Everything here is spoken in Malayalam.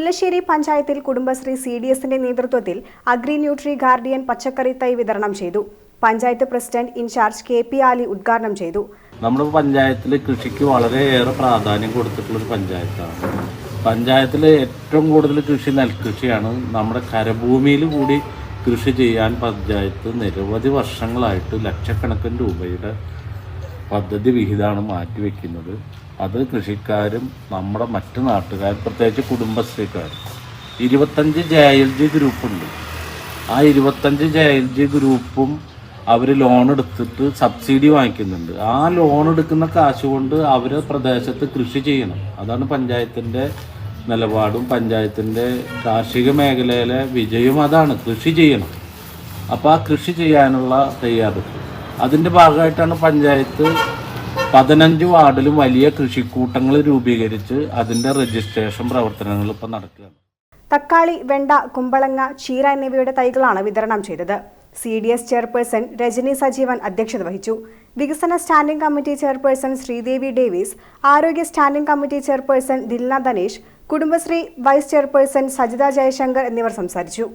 മുല്ലശ്ശേരി പഞ്ചായത്തിൽ കുടുംബശ്രീ സി ഡി എസിന്റെ നേതൃത്വത്തിൽ അഗ്രി ന്യൂട്രി ഗാർഡിയൻ പച്ചക്കറി തൈ വിതരണം ചെയ്തു. Panchayat president incharge K P Ali ഉദ്ഘാടനം ചെയ്തു. നമ്മുടെ പഞ്ചായത്തിൽ കൃഷിക്ക് വളരെയേറെ പ്രാധാന്യം കൊടുത്തിട്ടുള്ള ഒരു പഞ്ചായത്താണ്. പഞ്ചായത്തിൽ ഏറ്റവും കൂടുതൽ കൃഷി നെൽകൃഷിയാണ്. നമ്മുടെ കരഭൂമിയിൽ കൂടി കൃഷി ചെയ്യാൻ പഞ്ചായത്ത് നിരവധി വർഷങ്ങളായിട്ട് ലക്ഷക്കണക്കിന് രൂപയുടെ പദ്ധതി വിഹിതമാണ് മാറ്റിവെക്കുന്നത് അത് കൃഷിക്കാരും നമ്മുടെ മറ്റു നാട്ടുകാർ പ്രത്യേകിച്ച് കുടുംബശ്രീക്കാരും. ഇരുപത്തഞ്ച് ജെ എൽ ജി ഗ്രൂപ്പുണ്ട്. ആ ഇരുപത്തഞ്ച് ജെ എൽ ജി ഗ്രൂപ്പും അവർ ലോൺ എടുത്തിട്ട് സബ്സിഡി വാങ്ങിക്കുന്നുണ്ട്. ആ ലോൺ എടുക്കുന്ന കാശ് കൊണ്ട് അവർ പ്രദേശത്ത് കൃഷി ചെയ്യണം. അതാണ് പഞ്ചായത്തിന്റെ നിലപാടും പഞ്ചായത്തിന്റെ കാർഷിക മേഖലയിലെ വിജയവും. അതാണ് കൃഷി ചെയ്യണം. അപ്പോൾ ആ കൃഷി ചെയ്യാനുള്ള തയ്യാറെടുപ്പ്. അതിന്റെ ഭാഗമായിട്ടാണ് പഞ്ചായത്ത് പതിനഞ്ച് വാർഡിലും വലിയ കൃഷിക്കൂട്ടങ്ങൾ രൂപീകരിച്ച് അതിന്റെ രജിസ്ട്രേഷൻ പ്രവർത്തനങ്ങൾ ഇപ്പം നടക്കുകയാണ്. തക്കാളി വെണ്ട കുമ്പളങ്ങ ചീര എന്നിവയുടെ തൈകളാണ് വിതരണം ചെയ്തത്. C D S chairperson Rajani Sajeevan അധ്യക്ഷത വഹിച്ചു. വികസന standing committee chairperson Sreedevi Davis ആരോഗ്യ standing committee chairperson Dilna Dhanesh Kudumbashree vice chairperson Sajitha Jayashankar എന്നിവർ സംസാരിച്ചു.